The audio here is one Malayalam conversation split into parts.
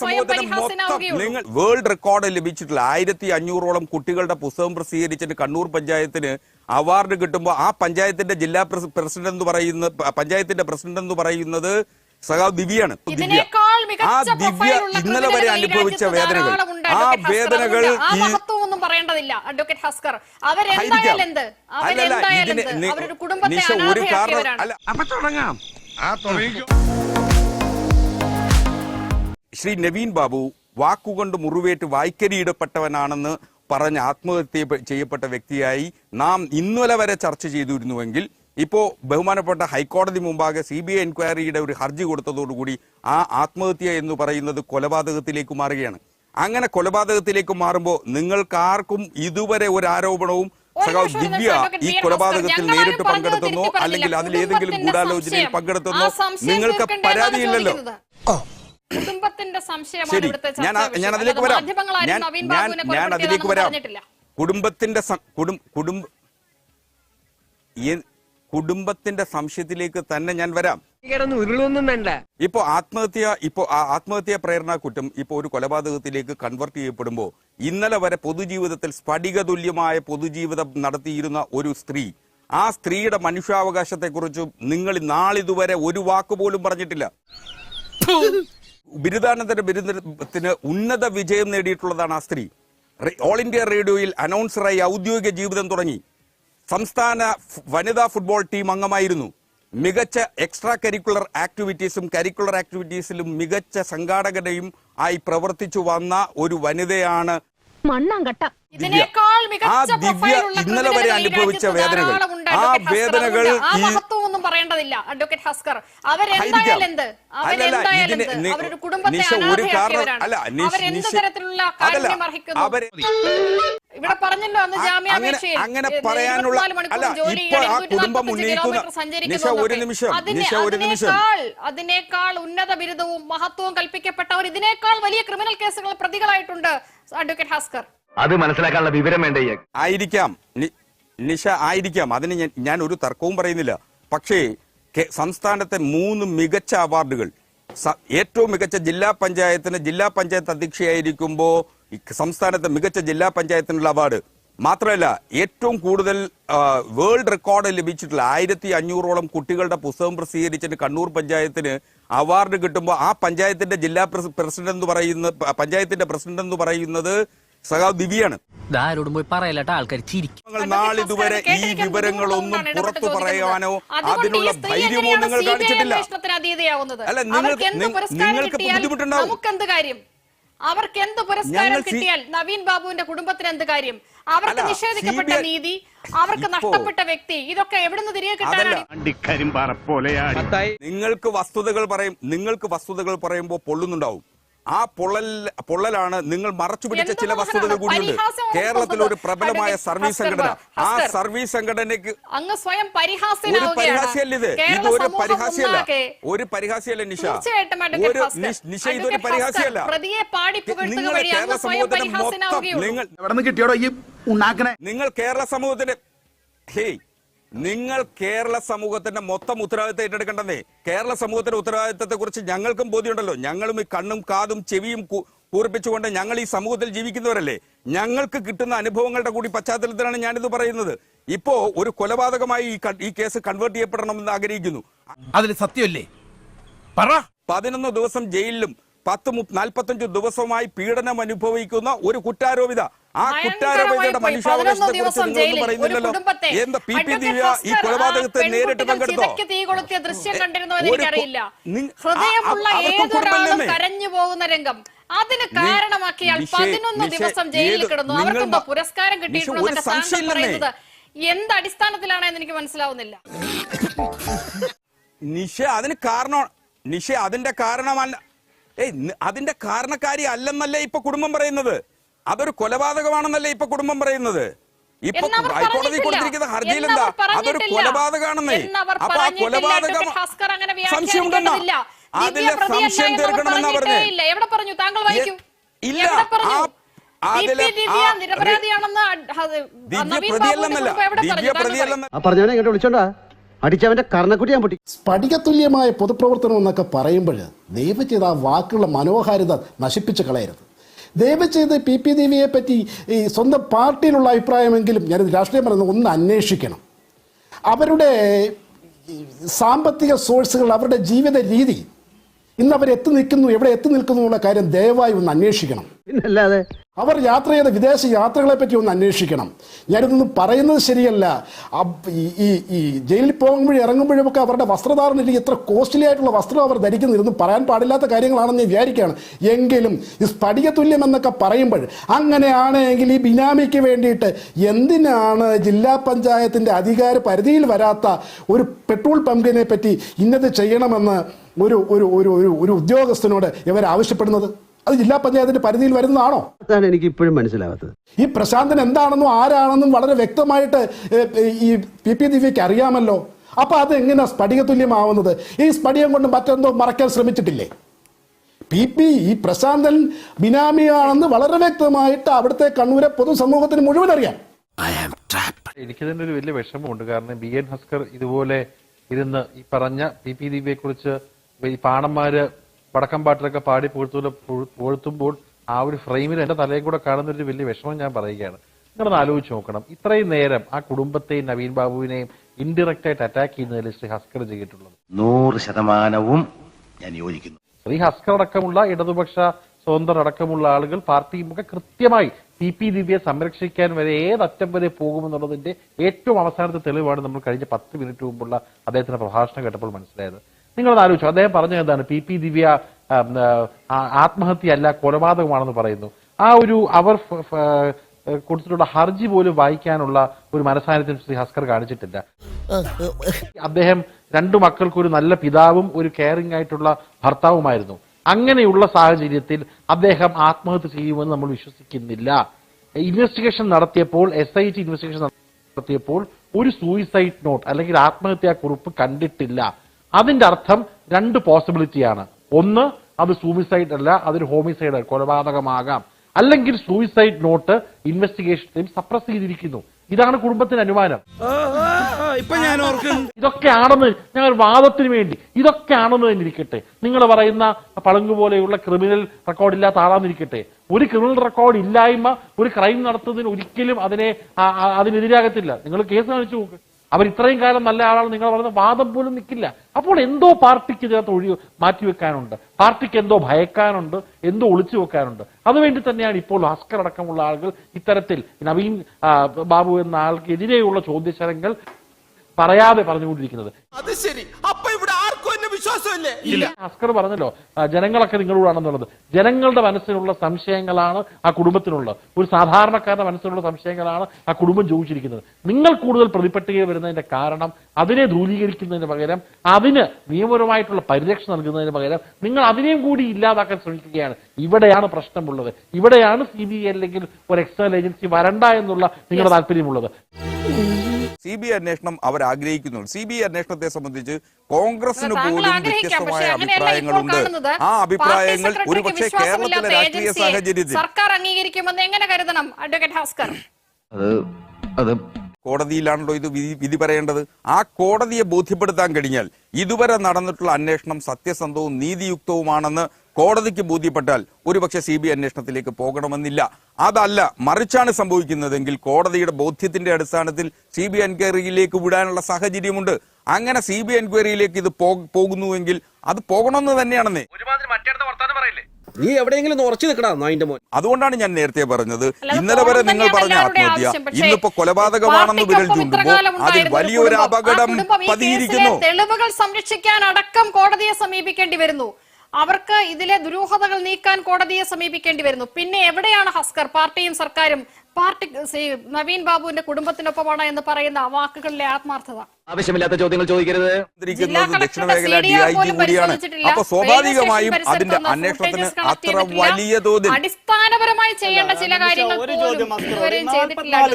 സ്വയം നിങ്ങൾ വേൾഡ് റെക്കോർഡ് ലഭിച്ചിട്ടുള്ള ആയിരത്തി അഞ്ഞൂറോളം കുട്ടികളുടെ പുസ്തകം പ്രസിദ്ധീകരിച്ചിട്ട് കണ്ണൂർ പഞ്ചായത്തിന് അവാർഡ് കിട്ടുമ്പോൾ ആ പഞ്ചായത്തിന്റെ ജില്ലാ പ്രസിഡന്റ് എന്ന് പറയുന്ന പഞ്ചായത്തിന്റെ പ്രസിഡന്റ് എന്ന് പറയുന്നത് സഖാവ് ദിവ്യാണ്. ദിവ്യ. ആ ദിവ്യ ഇന്നലെ വരെ അനുഭവിച്ച വേദനകൾ. ആ വേദനകൾ ഈ പറയേണ്ടതില്ല. അഡ്വക്കേറ്റ് ഹസ്കർ. അവരെന്തായാലും എന്ത്? അല്ലല്ല അവരെന്തായാലും എന്ത്? അവരൊരു കുടുംബത്തെ നിഷ അനാഥയാക്കിയവരാണ്. അല്ല അപ്പൊ തുടങ്ങാം. ആ ശ്രീ നവീൻ ബാബു വാക്കുകൊണ്ട് മുറിവേറ്റ് വായ്ക്കരിയിടപ്പെട്ടവനാണെന്ന് പറഞ്ഞ് ആത്മഹത്യ ചെയ്യപ്പെട്ട വ്യക്തിയായി നാം ഇന്നലെ വരെ ചർച്ച ചെയ്തിരുന്നുവെങ്കിൽ ഇപ്പോൾ ബഹുമാനപ്പെട്ട ഹൈക്കോടതി മുമ്പാകെ സി ബി ഐ എൻക്വയറിയുടെ ഒരു ഹർജി കൊടുത്തതോടുകൂടി ആ ആത്മഹത്യ എന്ന് പറയുന്നത് കൊലപാതകത്തിലേക്ക് മാറുകയാണ്. അങ്ങനെ കൊലപാതകത്തിലേക്ക് മാറുമ്പോൾ നിങ്ങൾക്ക് ആർക്കും ഇതുവരെ ഒരു ആരോപണവും സഖാവ് ദിവ്യ ഈ കൊലപാതകത്തിൽ നേരിട്ട് പങ്കെടുത്തുന്നോ അല്ലെങ്കിൽ അതിൽ ഏതെങ്കിലും ഗൂഢാലോചനയിൽ. പങ്കെടുത്തുന്നോ നിങ്ങൾക്ക് പരാതിയില്ലല്ലോ. കുടുംബത്തിന്റെ ശരി. ഞാൻ ഞാൻ അതിലേക്ക് വരാം. ഞാൻ ഞാൻ ഞാൻ അതിലേക്ക് വരാം. കുടുംബത്തിന്റെ കുടുംബ കുടുംബത്തിന്റെ സംശയത്തിലേക്ക് തന്നെ ഞാൻ വരാം. കിടന്ന് ഉരുളൊന്നും വേണ്ട. ഇപ്പോ ആത്മഹത്യ ഇപ്പോ ആത്മഹത്യാ പ്രേരണ കുറ്റം ഇപ്പോ ഒരു കൊലപാതകത്തിലേക്ക് കൺവെർട്ട് ചെയ്യപ്പെടുമ്പോൾ ഇന്നലെ വരെ പൊതുജീവിതത്തിൽ സ്ഫടിക തുല്യമായ പൊതുജീവിതം നടത്തിയിരുന്ന ഒരു സ്ത്രീ ആ സ്ത്രീയുടെ മനുഷ്യാവകാശത്തെക്കുറിച്ചും നിങ്ങൾ നാളിതുവരെ ഒരു വാക്ക് പോലും പറഞ്ഞിട്ടില്ല. ബിരുദാനന്തര ബിരുദത്തിന് ഉന്നത വിജയം നേടിയിട്ടുള്ളതാണ് ആ സ്ത്രീ. ഓൾ ഇന്ത്യ റേഡിയോയിൽ അനൗൺസറായി ഔദ്യോഗിക ജീവിതം തുടങ്ങി. സംസ്ഥാന വനിതാ ഫുട്ബോൾ ടീം അംഗമായിരുന്നു. മികച്ച എക്സ്ട്രാ കരിക്കുലർ ആക്ടിവിറ്റീസും കരിക്കുലർ ആക്ടിവിറ്റീസിലും മികച്ച സംഘാടകരെയും ആയി പ്രവർത്തിച്ചു വന്ന ഒരു വനിതയാണ് മണ്ണാങ്കട്ട. ഇതിനേക്കാൾ മികച്ച പ്രൊഫൈലുള്ള ഇന്നലെ വരെ അനുഭവിച്ച വേദനകൾ. ആ വേദനകൾ മഹത്വമൊന്നും പറയേണ്ടതില്ല. അഡ്വക്കേറ്റ് ഹസ്കർ അവരെന്തായാലും. എന്ത്? അവരെന്തായാലും കുടുംബത്തെ അവരെന്ത് തരത്തിലുള്ള അതല്ല കാര്യം അർഹിക്കുന്നു? ഇവിടെ പറഞ്ഞല്ലോ അന്ന് ജാമ്യാപേക്ഷയിൽ അങ്ങനെ- പറയാനുള്ള 24 അല്ല ഇപ്പോൾ ആ 245 കുടുംബം ഉന്നയിക്കുന്ന ഒരു നിമിഷം നിഷ ഒരു നിമിഷം. അതിനേക്കാൾ അതിനേക്കാൾ ഉന്നത ബിരുദവും മഹത്വവും കൽപ്പിക്കപ്പെട്ടവർ ഇതിനേക്കാൾ വലിയ ക്രിമിനൽ കേസുകൾ പ്രതികളായിട്ടുണ്ട് അഡ്വക്കേറ്റ് ഹസ്കർ അത് മനസ്സിലാക്കാനുള്ള വിവരം വേണ്ട ആയിരിക്കാം. നിഷ ആയിരിക്കാം. അതിന് ഞാൻ- ഒരു തർക്കവും പറയുന്നില്ല. പക്ഷേ സംസ്ഥാനത്തെ മൂന്ന് മികച്ച അവാർഡുകൾ. ഏറ്റവും മികച്ച ജില്ലാ പഞ്ചായത്തിന് ജില്ലാ പഞ്ചായത്ത് അധ്യക്ഷയായിരിക്കുമ്പോ ഈ സംസ്ഥാനത്തെ മികച്ച ജില്ലാ പഞ്ചായത്തിനുള്ള അവാർഡ്. മാത്രമല്ല ഏറ്റവും കൂടുതൽ വേൾഡ് റെക്കോർഡ് ലഭിച്ചിട്ടുള്ള ആയിരത്തി അഞ്ഞൂറോളം കുട്ടികളുടെ പുസ്തകം പ്രസിദ്ധീകരിച്ചിട്ട് കണ്ണൂർ പഞ്ചായത്തിന് അവാർഡ് കിട്ടുമ്പോൾ ആ പഞ്ചായത്തിന്റെ ജില്ലാ പ്രസിഡന്റ് എന്ന് പറയുന്ന പഞ്ചായത്തിന്റെ പ്രസിഡന്റ് എന്ന് പറയുന്നത് സഖാവ് ദിവ്യാണ് ഇതാരോടും പോയി പറയലട്ട ആൾക്കാർ ചിരിക്കും. നാളിതുവരെ ഈ വിവരങ്ങളൊന്നും പുറത്തു പറയാനോ അതിനുള്ള ധൈര്യമോ നിങ്ങൾ കാണിച്ചിട്ടില്ല. അല്ല, നിങ്ങൾക്ക് നിങ്ങൾക്ക് ബുദ്ധിമുട്ടുണ്ടാവും. കാര്യം? അവർക്ക് എന്ത് പുരസ്കാരം കിട്ടിയാൽ നവീൻ ബാബുവിന്റെ കുടുംബത്തിന് എന്ത് കാര്യം? അവർക്ക് നിഷേധിക്കപ്പെട്ട നീതി അവർക്ക് നഷ്ടപ്പെട്ട വ്യക്തി ഇതൊക്കെ എവിടുന്ന് തിരികെ കിട്ടാനാണ്? നിങ്ങൾക്ക് വസ്തുതകൾ പറയും നിങ്ങൾക്ക് വസ്തുതകൾ പറയുമ്പോൾ പൊള്ളുന്നുണ്ടാവും. ആ പൊള്ളൽ പൊള്ളലാണ് നിങ്ങൾ മറച്ചു പിടിച്ച ചില വസ്തുതകൾ? കൂടിയുണ്ട് കേരളത്തിൽ ഒരു പ്രബലമായ സർവീസ് സംഘടന. ആ സർവീസ് സംഘടനയ്ക്ക് അങ്ങ് സ്വയം ഒരു പരിഹാസ്യല്ല ഇത്. ഇത് ഒരു പരിഹാസ്യല്ല. ഒരു പരിഹാസ്യമല്ല നിഷ. ഒരു. നിഷ്- ഇതൊരു പരിഹാസ്യല്ല. നിങ്ങൾ കേരള അങ്ങ് സ്വയം സമൂഹത്തിന് മൊത്തം നിങ്ങൾ കിട്ടിയോടോ ഈ ഉണ്ടാക്കണേ നിങ്ങൾ കേരള സമൂഹത്തിന്റെ ഹേയ് നിങ്ങൾ കേരള സമൂഹത്തിന്റെ മൊത്തം ഉത്തരവാദിത്തം ഏറ്റെടുക്കേണ്ടതേ കേരള സമൂഹത്തിന്റെ ഉത്തരവാദിത്തത്തെ കുറിച്ച് ഞങ്ങൾക്കും ബോധ്യമുണ്ടല്ലോ. ഞങ്ങളും ഈ കണ്ണും കാതും ചെവിയും കൂർപ്പിച്ചുകൊണ്ട് ഞങ്ങൾ ഈ സമൂഹത്തിൽ ജീവിക്കുന്നവരല്ലേ. ഞങ്ങൾക്ക് കിട്ടുന്ന അനുഭവങ്ങളുടെ കൂടി പശ്ചാത്തലത്തിലാണ് ഞാനിത് പറയുന്നത്. ഇപ്പോ ഒരു കൊലപാതകമായി ഈ കേസ് കൺവേർട്ട് ചെയ്യപ്പെടണമെന്ന് ആഗ്രഹിക്കുന്നു. അതിൽ സത്യമല്ലേ? പറ. പതിനൊന്ന് ദിവസം ജയിലിലും പത്ത് നാൽപ്പത്തഞ്ചു ദിവസമായി പീഡനം അനുഭവിക്കുന്ന ഒരു കുറ്റാരോപിത ആ കുറ്റാരോപിതയുടെ. മനുഷ്യാവകാശത്തെ കുറിച്ച് പറയുന്നില്ലല്ലോ. എന്താ പി പി ദിവ്യ ഈ കൊലപാതകത്തെ നേരിട്ട് പങ്കെടുത്തോ? ദൃശ്യം കണ്ടിരുന്നോ എന്ന് ഒരു കു- എനിക്കറിയില്ല നി- ഹൃദയമുള്ള ഏതൊരാളും കരഞ്ഞു പോകുന്ന രംഗം. അതിന് കാരണമാക്കിയാൽ നിഷേ- പതിനൊന്ന് ദിവസം ജയിലിൽ കിടന്നു. അവർക്കെന്തോ പുരസ്കാരം കിട്ടിയിട്ടുണ്ടോ താങ്കൾ പറയുന്നത്. എന്ത് അടിസ്ഥാനത്തിലാണെന്ന് എനിക്ക് മനസ്സിലാവുന്നില്ല. നിഷ അതിന് കാരണം നിഷ അതിന്റെ കാരണമല്ല ഏയ് അതിന്റെ കാരണക്കാരി അല്ലെന്നല്ലേ ഇപ്പൊ കുടുംബം പറയുന്നത്? അതൊരു കൊലപാതകമാണെന്നല്ലേ ഇപ്പൊ കുടുംബം പറയുന്നത്? ഇപ്പൊ ഹൈക്കോടതി. കൊടുത്തിരിക്കുന്ന ഹർജിയിൽ എന്താ? അതൊരു കൊലപാതകമാണെന്നേ. അപ്പൊ ആ. കൊലപാതകം അങ്ങനെ സംശയം ഉണ്ടെന്നാ. അതിലെ സംശയം തീർക്കണമെന്നാ പറഞ്ഞു. ഇല്ല? ആ അടിച്ചവന്റെ കർണക്കുട്ടി ഞാൻ പൊട്ടി സ്ഫടികതുല്യമായ പൊതുപ്രവർത്തനം എന്നൊക്കെ പറയുമ്പോൾ ദൈവം ചെയ്ത് ആ വാക്കുള്ള മനോഹാരിത നശിപ്പിച്ച് കളയരുത്. ദയവ് ചെയ്ത് പി പി ദേവിയെ പറ്റി ഈ സ്വന്തം പാർട്ടിയിലുള്ള അഭിപ്രായമെങ്കിലും ഞാനിത് രാഷ്ട്രീയം പറയുന്നത് ഒന്ന് അന്വേഷിക്കണം. അവരുടെ സാമ്പത്തിക സോഴ്സുകൾ അവരുടെ ജീവിത രീതി ഇന്ന് അവർ എത്തി നിൽക്കുന്നു എവിടെ എത്തി നിൽക്കുന്നു എന്നുള്ള കാര്യം ദയവായി ഒന്ന് അന്വേഷിക്കണം. പിന്നല്ലാതെ അവർ യാത്ര ചെയ്ത വിദേശ യാത്രകളെ പറ്റി ഒന്ന് അന്വേഷിക്കണം. ഞാനിതൊന്നും പറയുന്നത് ശരിയല്ല. ഈ ഈ ജയിലിൽ പോകുമ്പോഴും ഇറങ്ങുമ്പോഴും ഒക്കെ അവരുടെ വസ്ത്രധാരണ രീതി എത്ര കോസ്റ്റ്ലി ആയിട്ടുള്ള വസ്ത്രം അവർ ധരിക്കുന്നു ഇതൊന്നും പറയാൻ പാടില്ലാത്ത കാര്യങ്ങളാണെന്ന് ഞാൻ വിചാരിക്കുകയാണ്. എങ്കിലും ഈ സ്ഫടിക തുല്യം എന്നൊക്കെ പറയുമ്പോൾ അങ്ങനെയാണെങ്കിൽ ഈ ബിനാമിക്ക് വേണ്ടിയിട്ട് എന്തിനാണ് ജില്ലാ പഞ്ചായത്തിന്റെ അധികാര പരിധിയിൽ വരാത്ത ഒരു പെട്രോൾ പമ്പിനെ പറ്റി ഇന്നത് ചെയ്യണമെന്ന് ഒരു ഒരു ഒരു ഒരു ഒരു ഉദ്യോഗസ്ഥനോട് ഇവർ ആവശ്യപ്പെടുന്നത്? അത് ജില്ലാ പഞ്ചായത്തിന്റെ പരിധിയിൽ വരുന്നതാണോ? അതാണ് എനിക്ക് ഇപ്പോഴും മനസ്സിലാവാത്തത്. ഈ പ്രശാന്തൻ എന്താണെന്നും ആരാണെന്നും വളരെ വ്യക്തമായിട്ട് ഈ പി പി ദിവ്യക്ക് അറിയാമല്ലോ. അപ്പൊ അത് എങ്ങനെ സ്പടിക തുല്യമാവുന്നത് ഈ സ്ഫടികം കൊണ്ട് മറ്റെന്തോ മറക്കാൻ ശ്രമിച്ചിട്ടില്ലേ? പി പി ഈ പ്രശാന്തൻ ബിനാമിയാണെന്ന് വളരെ വ്യക്തമായിട്ട് അവിടുത്തെ കണ്ണൂരെ പൊതുസമൂഹത്തിന് മുഴുവൻ അറിയാം. എനിക്കതിന്റെ ഒരു വലിയ വിഷമമുണ്ട്. കാരണം ബി എൻ ഹസ്കർ ഇതുപോലെ ഇരുന്ന് ഈ പറഞ്ഞ പി പി ദിവ്യയെ കുറിച്ച് ഈ പാണന്മാര് വടക്കമ്പാട്ടിലൊക്കെ പാടി പുഴുത്തൂല പുഴുത്തുമ്പോൾ ആ ഒരു ഫ്രെയിമിൽ എന്റെ തലയിൽ കൂടെ കാണുന്ന ഒരു വലിയ വിഷമം ഞാൻ പറയുകയാണ്. നിങ്ങളൊന്ന് ആലോചിച്ച് നോക്കണം. ഇത്രയും നേരം ആ കുടുംബത്തെയും നവീൻ ബാബുവിനെയും ഇൻഡയറക്റ്റ് ആയിട്ട് അറ്റാക്ക് ചെയ്യുന്നതിൽ ശ്രീ ഹസ്കർ ചെയ്തിട്ടുള്ളത്. നൂറ് ശതമാനവും ഞാൻ യോജിക്കുന്നു. ശ്രീ ഹസ്കർ അടക്കമുള്ള ഇടതുപക്ഷ സ്വതന്ത്രർ അടക്കമുള്ള ആളുകൾ പാർട്ടിയും ഒക്കെ കൃത്യമായി സി പി ദിവ്യയെ സംരക്ഷിക്കാൻ വരെ അറ്റം വരെ പോകുമെന്നുള്ളതിന്റെ ഏറ്റവും അവസാനത്തെ തെളിവാണ് നമ്മൾ കഴിഞ്ഞ പത്ത് മിനിറ്റ് മുമ്പുള്ള അദ്ദേഹത്തിന്റെ പ്രഭാഷണം കേട്ടപ്പോൾ മനസ്സിലായത്. നിങ്ങളത് ആലോചിച്ചു. അദ്ദേഹം പറഞ്ഞത് എന്താണ്? പി പി ദിവ്യ ആത്മഹത്യയല്ല കൊലപാതകമാണെന്ന് പറയുന്നു. ആ ഒരു അവർ കൊടുത്തിട്ടുള്ള ഹർജി പോലും വായിക്കാനുള്ള ഒരു മനസാന്നിധ്യം ശ്രീ ഹസ്കർ കാണിച്ചിട്ടില്ല. അദ്ദേഹം രണ്ടു മക്കൾക്ക് ഒരു നല്ല പിതാവും ഒരു കെയറിംഗ് ആയിട്ടുള്ള ഭർത്താവുമായിരുന്നു. അങ്ങനെയുള്ള സാഹചര്യത്തിൽ അദ്ദേഹം ആത്മഹത്യ ചെയ്യുമെന്ന് നമ്മൾ വിശ്വസിക്കുന്നില്ല. ഇൻവെസ്റ്റിഗേഷൻ നടത്തിയപ്പോൾ എസ് ഐ ടി ഇൻവെസ്റ്റിഗേഷൻ നടത്തിയപ്പോൾ ഒരു സൂയിസൈഡ് നോട്ട് അല്ലെങ്കിൽ ആത്മഹത്യാ കുറിപ്പ് കണ്ടിട്ടില്ല. അതിന്റെ അർത്ഥം രണ്ട് പോസിബിലിറ്റിയാണ് ഒന്ന് അത് സൂയിസൈഡ് അല്ല അതൊരു ഹോമിസൈഡ് കൊലപാതകമാകാം. അല്ലെങ്കിൽ suicide note investigation team suppress ചെയ്തിരിക്കുന്നു. ഇതാണ് കുടുംബത്തിന് അനുമാനം. ഇപ്പൊ ഞാൻ ഇതൊക്കെയാണെന്ന് ഞങ്ങൾ വാദത്തിന് വേണ്ടി ഇതൊക്കെയാണെന്ന് തന്നെ ഇരിക്കട്ടെ നിങ്ങൾ പറയുന്ന പളങ്ക് പോലെയുള്ള ക്രിമിനൽ റെക്കോർഡ് ഇല്ലാത്ത ആളാന്നിരിക്കട്ടെ. ഒരു ക്രിമിനൽ റെക്കോർഡ് ഇല്ലായ്മ ഒരു ക്രൈം നടത്തുന്നതിന് ഒരിക്കലും അതിനെ അതിനെതിരാകത്തില്ല. നിങ്ങൾ കേസ് കാണിച്ചു നോക്ക്. അവർ ഇത്രയും കാലം നല്ല ആളാണ് നിങ്ങൾ പറഞ്ഞ വാദം പോലും നിൽക്കില്ല. അപ്പോൾ എന്തോ പാർട്ടിക്ക് ഇതിനകത്ത് ഒഴി മാറ്റിവെക്കാനുണ്ട് പാർട്ടിക്ക് എന്തോ ഭയക്കാനുണ്ട് എന്തോ ഒളിച്ചു വെക്കാനുണ്ട്. അതുവേണ്ടി തന്നെയാണ് ഇപ്പോൾ ഭാസ്കർ അടക്കമുള്ള ആളുകൾ ഇത്തരത്തിൽ നവീൻ ബാബു എന്ന ആൾക്കെതിരെയുള്ള ചോദ്യശരങ്ങൾ പറയാതെ പറഞ്ഞുകൊണ്ടിരിക്കുന്നത്. അത് ശരി. അപ്പൊ വിശ്വാസമില്ലേ? ഇല്ല. അസ്കർ പറഞ്ഞല്ലോ ജനങ്ങളൊക്കെ നിങ്ങളോടാണെന്നുള്ളത്. ജനങ്ങളുടെ മനസ്സിലുള്ള സംശയങ്ങളാണ് ആ കുടുംബത്തിനുള്ളത്. ഒരു സാധാരണക്കാരുടെ മനസ്സിലുള്ള സംശയങ്ങളാണ് ആ കുടുംബം ചോദിച്ചിരിക്കുന്നത്. നിങ്ങൾ കൂടുതൽ പ്രതിപട്ടിക വരുന്നതിന്റെ കാരണം അതിനെ ധൂലീകരിക്കുന്നതിന് പകരം അതിന് നിയമപരമായിട്ടുള്ള പരിരക്ഷ നൽകുന്നതിന് പകരം നിങ്ങൾ അതിനെയും കൂടി ഇല്ലാതാക്കാൻ ശ്രമിക്കുകയാണ്. ഇവിടെയാണ് പ്രശ്നമുള്ളത്. ഇവിടെയാണ് സി ബി ഐ അല്ലെങ്കിൽ ഒരു എക്സ്റ്റേണൽ ഏജൻസി വരണ്ട എന്നുള്ള നിങ്ങളുടെ താല്പര്യമുള്ളത്. സി ബി ഐ അന്വേഷണം അവർ ആഗ്രഹിക്കുന്നു സി ബി ഐ അന്വേഷണത്തെ സംബന്ധിച്ച് കോൺഗ്രസിന് പോലും വ്യത്യസ്തമായ അഭിപ്രായങ്ങളുണ്ട്. ആ അഭിപ്രായങ്ങൾ ഒരുപക്ഷെ കേരളത്തിലെ രാഷ്ട്രീയ സാഹചര്യത്തിൽ. സർക്കാർ അംഗീകരിക്കുമെന്ന് എങ്ങനെ കരുതണം അഡ്വക്കേറ്റ് ഭാസ്കർ അത് കോടതിയിലാണല്ലോ ഇത് വിധി വിധി പറയേണ്ടത്. ആ കോടതിയെ ബോധ്യപ്പെടുത്താൻ കഴിഞ്ഞാൽ ഇതുവരെ നടന്നിട്ടുള്ള അന്വേഷണം സത്യസന്ധവും നീതിയുക്തവുമാണെന്ന് കോടതിക്ക് ബോധ്യപ്പെട്ടാൽ ഒരുപക്ഷെ സി ബി അന്വേഷണത്തിലേക്ക് പോകണമെന്നില്ല. അതല്ല മറിച്ചാണ് സംഭവിക്കുന്നതെങ്കിൽ കോടതിയുടെ ബോധ്യത്തിന്റെ അടിസ്ഥാനത്തിൽ സി ബി എൻക്വയറിയിലേക്ക് വിടാനുള്ള സാഹചര്യമുണ്ട്. അങ്ങനെ സി ബി ഐ എൻക്വയറിയിലേക്ക് ഇത് പോകുന്നുവെങ്കിൽ അത് പോകണമെന്ന് തന്നെയാണെന്നേ. നീ എവിടെയെങ്കിലും ഉറച്ചു നിൽക്കടാ നായിന്റെ മോൻ. അതുകൊണ്ടാണ് ഞാൻ നേരത്തെ പറഞ്ഞത്. ഇന്നലെ വരെ നിങ്ങൾ പറഞ്ഞ ആത്മഹത്യ. ഇന്നിപ്പോ കൊലപാതകമാണെന്ന് വിരൽ ചൂണ്ടുമ്പോൾ അതിൽ വലിയൊരു അപകടം പതിയിരിക്കുന്നു. തെളിവുകൾ സംരക്ഷിക്കാൻ അടക്കം കോടതിയെ സമീപിക്കേണ്ടി വരുന്നു. അവർക്ക് ഇതിലെ ദുരൂഹതകൾ നീക്കാൻ കോടതിയെ സമീപിക്കേണ്ടി വരുന്നു. പിന്നെ എവിടെയാണ് ഹസ്കർ? പാർട്ടിയും സർക്കാരും പാർട്ടി നവീൻ ബാബുവിന്റെ കുടുംബത്തിനൊപ്പമാണ് എന്ന് പറയുന്ന വാക്കുകളിലെ ആത്മാർത്ഥത. ആവശ്യമില്ലാത്ത ചോദ്യങ്ങൾ ചോദിക്കരുത്. അപ്പൊ സ്വാഭാവികമായും അതിന്റെ അന്വേഷണത്തിന് അത്ര വലിയ തോതിൽ അടിസ്ഥാനപരമായി ചെയ്യേണ്ട ചില കാര്യങ്ങൾ.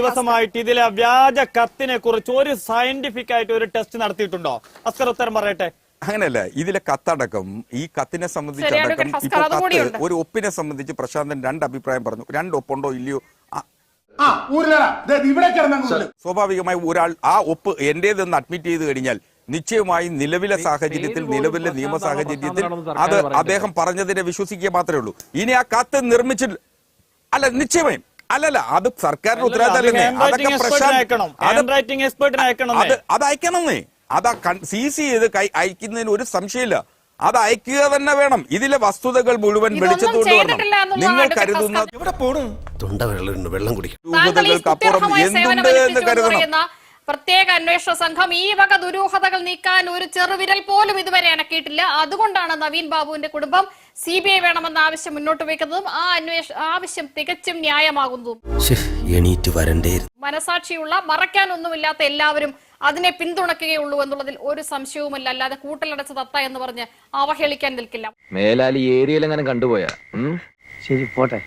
ദിവസമായിട്ട് ഇതിലെ വ്യാജ കത്തിനെ കുറിച്ച് ഒരു സയന്റിഫിക് ആയിട്ട് ഒരു ടെസ്റ്റ് നടത്തിയിട്ടുണ്ടോ? അസ്കർ ഉത്തരം പറയട്ടെ. അങ്ങനെയല്ല ഇതിലെ കത്തടക്കം ഈ കത്തിനെ സംബന്ധിച്ചടക്കം ഇപ്പോൾ ഇപ്പൊ കത്ത് ഒരു ഒപ്പിനെ സംബന്ധിച്ച് പ്രശാന്തൻ രണ്ട് അഭിപ്രായം പറഞ്ഞു. രണ്ട് ഒപ്പുണ്ടോ ഇല്ലയോ? ആ, സ്വാഭാവികമായി ഒരാൾ ആ ഒപ്പ് എന്റേതെന്ന് അഡ്മിറ്റ് ചെയ്ത് കഴിഞ്ഞാൽ നിശ്ചയമായി നിലവിലെ സാഹചര്യത്തിൽ നിലവിലെ നിയമ സാഹചര്യത്തിൽ അത് അദ്ദേഹം പറഞ്ഞതിനെ വിശ്വസിക്കുക മാത്രമേ ഉള്ളൂ. ഇനി ആ കത്ത് നിർമ്മിച്ചിട്ട് അല്ല നിശ്ചയമായും. അല്ലല്ല അത് സർക്കാരിന്റെ ഉത്തരവാദിത്തം അതൊക്കെ അയക്കണം. അത് അത് അത് അയക്കണമെന്നേ? അത് സി സി ചെയ്ത് കൈ അയക്കുന്നതിന് ഒരു സംശയമില്ല. അത് അയക്കുക തന്നെ വേണം. ഇതിലെ വസ്തുതകൾ മുഴുവൻ വെളിച്ചത്തോട് എന്നുള്ളതാണ് നിങ്ങൾ കരുതുന്ന. എവിടെ പോണു? തൊണ്ട വെള്ളം വെള്ളം കുടിക്കും. എന്തുണ്ട് എന്ന് കരുതണം. പറയുന്ന പ്രത്യേക അന്വേഷണ സംഘം ഈ വക ദുരൂഹതകൾ നീക്കാൻ ഒരു ചെറുവിരൽ പോലും ഇതുവരെ അനക്കിയിട്ടില്ല. അതുകൊണ്ടാണ് നവീൻ ബാബുവിന്റെ കുടുംബം സി ബി ഐ വേണമെന്ന ആവശ്യം മുന്നോട്ട് വയ്ക്കുന്നതും ആ അന്വേഷ ആവശ്യം തികച്ചും ന്യായമാകുന്നതും. മനസാക്ഷിയുള്ള മറയ്ക്കാനൊന്നുമില്ലാത്ത എല്ലാവരും അതിനെ പിന്തുണയ്ക്കുകയുള്ളൂ എന്നുള്ളതിൽ ഒരു സംശയവുമില്ല. അല്ലാതെ കൂട്ടലടച്ച തത്ത എന്ന് പറഞ്ഞ് അവഹേളിക്കാൻ നിൽക്കില്ല. മേലാലി ഏരിയയിൽ എങ്ങനെ കണ്ടുപോയാ? ശരി പോട്ടെ.